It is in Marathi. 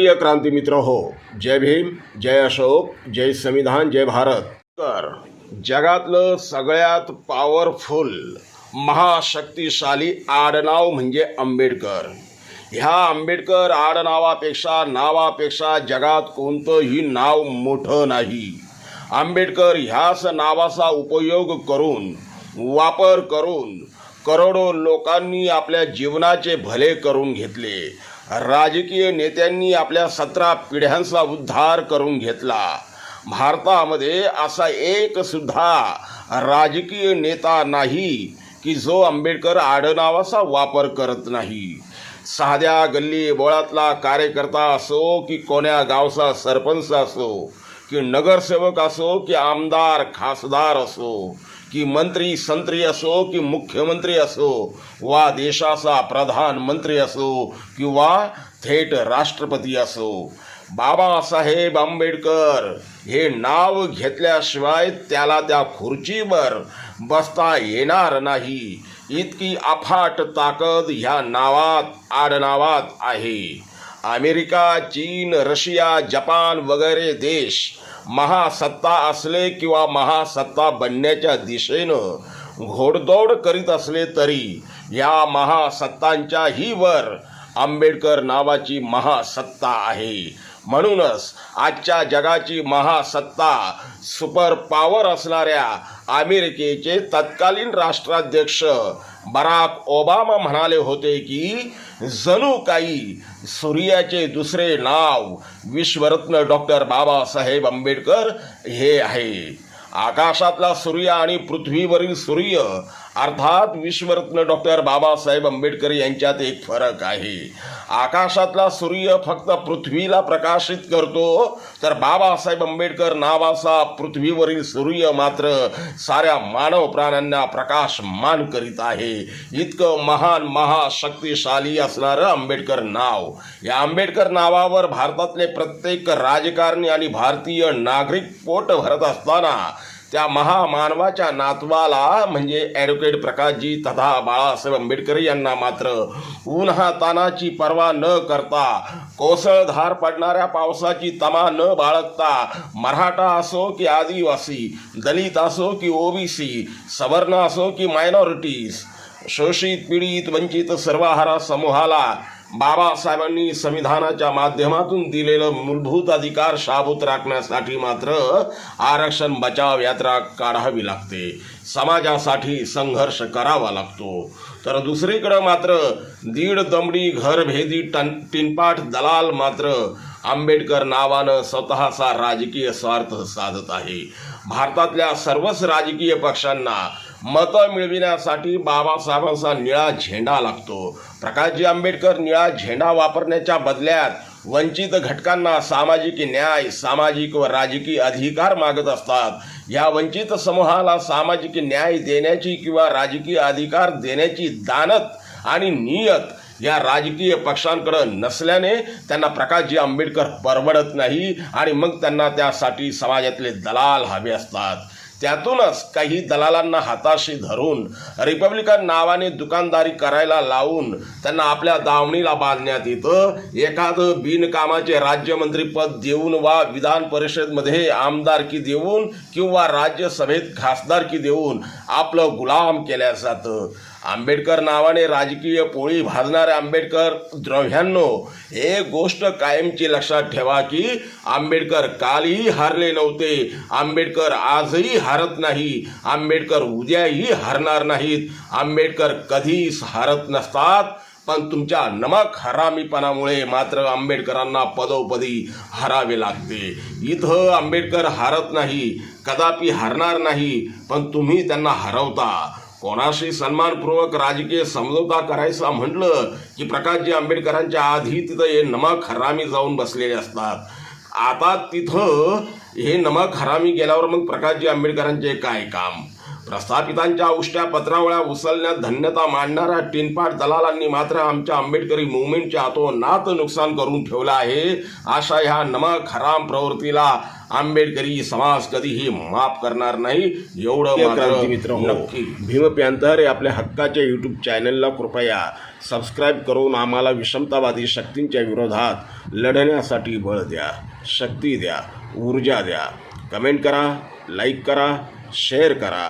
प्रिय क्रांती मित्र हो जय भीम जय अशोक जय संविधान जय भारत. तर जगातलं सगळ्यात पॉवरफुल महाशक्तिशाली आडनाव म्हणजे आंबेडकर. ह्या आंबेडकर आडनावापेक्षा नावापेक्षा जगात कोणतंही नाव मोठं नाही. आंबेडकर ह्याच नावाचा उपयोग करून वापर करून करोडो लोकांनी आपल्या जीवनाचे भले करून घेतले. राजकीय नेत्यांनी आपल्या सतरा पिढ्यांचा उद्धार करून घेतला. भारतामध्ये असा एक सुद्धा राजकीय नेता नाही की जो आंबेडकर आडनावाचा वापर करत नाही. साध्या गल्ली बोळातला कार्यकर्ता असो की कोण्या गावचा सरपंच असो की नगरसेवक असो की आमदार खासदार असो की मंत्री संत्री असो की मुख्यमंत्री असो वा देशाचा प्रधानमंत्री असो किंवा थेट राष्ट्रपती असो बाबासाहेब आंबेडकर हे नाव घेतल्याशिवाय त्याला त्या खुर्चीवर बसता येणार नाही. इतकी अफाट ताकद ह्या नावात आडनावात आहे. अमेरिका चीन रशिया जपान वगैरे देश महासत्ता असले किंवा महासत्ता बनण्याच्या दिशेनं घोडदौड करीत असले तरी या महासत्तांच्याही वर आंबेडकर नावाची महासत्ता आहे. म्हणूनच आजच्या जगाची महासत्ता सुपर पॉवर असणाऱ्या अमेरिकेचे तत्कालीन राष्ट्राध्यक्ष बराक ओबामा म्हणाले होते की जणू काही सूर्याचे दुसरे नाव विश्वरत्न डॉक्टर बाबासाहेब आंबेडकर हे आहे. आकाशातला सूर्य आणि पृथ्वीवरील सूर्य अर्थात विश्वरत्न डॉक्टर बाबासाहेब आंबेडकर यांच्यात एक फरक आहे. आकाशातला सूर्य फक्त पृथ्वीला प्रकाशित करतो तर बाबासाहेब आंबेडकर नावाचा पृथ्वीवरील सूर्य मात्र साऱ्या मानव प्राण्यांना प्रकाशमान करीत आहे. इतकं महान महाशक्तिशाली असणारं आंबेडकर नाव. या आंबेडकर नावावर भारतातले प्रत्येक राजकारणी आणि भारतीय नागरिक पोट भरत असताना त्या महामानवाच्या नातवाला म्हणजे ॲडव्होकेट प्रकाशजी तथा बाळासाहेब आंबेडकर यांना मात्र उन्हा तानाची पर्वा न करता कोसळधार पडणाऱ्या पावसाची तमा न बाळगता मराठा असो की आदिवासी दलित असो की ओबीसी सवर्ण असो की मायनॉरिटीज शोषित पीडित वंचित सर्वाहारा समूहाला बाबासाहेबांनी संविधानाच्या माध्यमातून दिलेलं मूलभूत अधिकार शाबूत राखण्यासाठी मात्र आरक्षण बचाव यात्रा काढावी लागते. समाजासाठी संघर्ष करावा लागतो. तर दुसरीकडं मात्र दीड दमडी घरभेदी टन टिनपाट दलाल मात्र आंबेडकर नावानं स्वतःचा राजकीय स्वार्थ साधत आहे. भारतातल्या सर्वच राजकीय पक्षांना मतं मिळविण्यासाठी बाबासाहेबांचा निळा झेंडा लागतो. प्रकाशजी आंबेडकर निळा झेंडा वापरण्याच्या बदल्यात वंचित घटकांना सामाजिक न्याय सामाजिक व राजकीय अधिकार मागत असतात. या वंचित समूहाला सामाजिक न्याय देण्याची किंवा राजकीय अधिकार देण्याची दानत आणि नियत या राजकीय पक्षांकडं नसल्याने त्यांना प्रकाशजी आंबेडकर परवडत नाही आणि मग त्यांना त्यासाठी समाजातले दलाल हवे असतात. त्यातूनच काही दलालांना हाताशी धरून रिपब्लिकन नावाने दुकानदारी करायला लावून त्यांना आपल्या दावणीला बांधण्यात येतं. एखादं बिनकामाचे राज्यमंत्रीपद देऊन वा विधान परिषदमध्ये आमदारकी देऊन किंवा राज्यसभेत खासदारकी देऊन आपलं गुलाम केल्या जातं. आंबेडकर नावाने राजकीय पोळी भाजणाऱ्या आंबेडकर द्रव्यांनो एक गोष्ट कायमची लक्षात ठेवा की आंबेडकर कालही हारले नव्हते. आंबेडकर आजही हारत नाही. आंबेडकर उद्याही हारणार नाहीत. आंबेडकर कधीच हारत नसतात. पण तुमच्या नमक हरामीपणामुळे मात्र आंबेडकरांना पदोपदी हरावे लागते. इथं आंबेडकर हारत नाही. कदापि हरणार नाही. पण तुम्ही त्यांना हरवता. कोणाशी सन्मानपूर्वक राजकीय समझोता करायचा म्हटलं की प्रकाशजी आंबेडकरांच्या आधी तिथं हे नमक हरामी जाऊन बसलेले असतात. आता तिथं हे नमक हरामी गेल्यावर मग प्रकाशजी आंबेडकरांचे काय काम? प्रस्थापितांच्या उष्ट्या पत्रावळ्या उचलण्यात धन्यता मांडणाऱ्या टिनपाट दलालांनी मात्र आमच्या आंबेडकरी मुवमेंटचे नात नुकसान करून ठेवलं आहे. अशा ह्या नमक हराम प्रवृत्तीला आंबेडकरी समाज कधीही माफ करणार नाही. एवढं मात्र मित्र नक्की. भीम पॅन्थर हे आपल्या हक्काच्या यूट्यूब चॅनलला कृपया सबस्क्राईब करून आम्हाला विषमतावादी शक्तींच्या विरोधात लढण्यासाठी बळ द्या शक्ती द्या ऊर्जा द्या. कमेंट करा लाईक करा शेअर करा.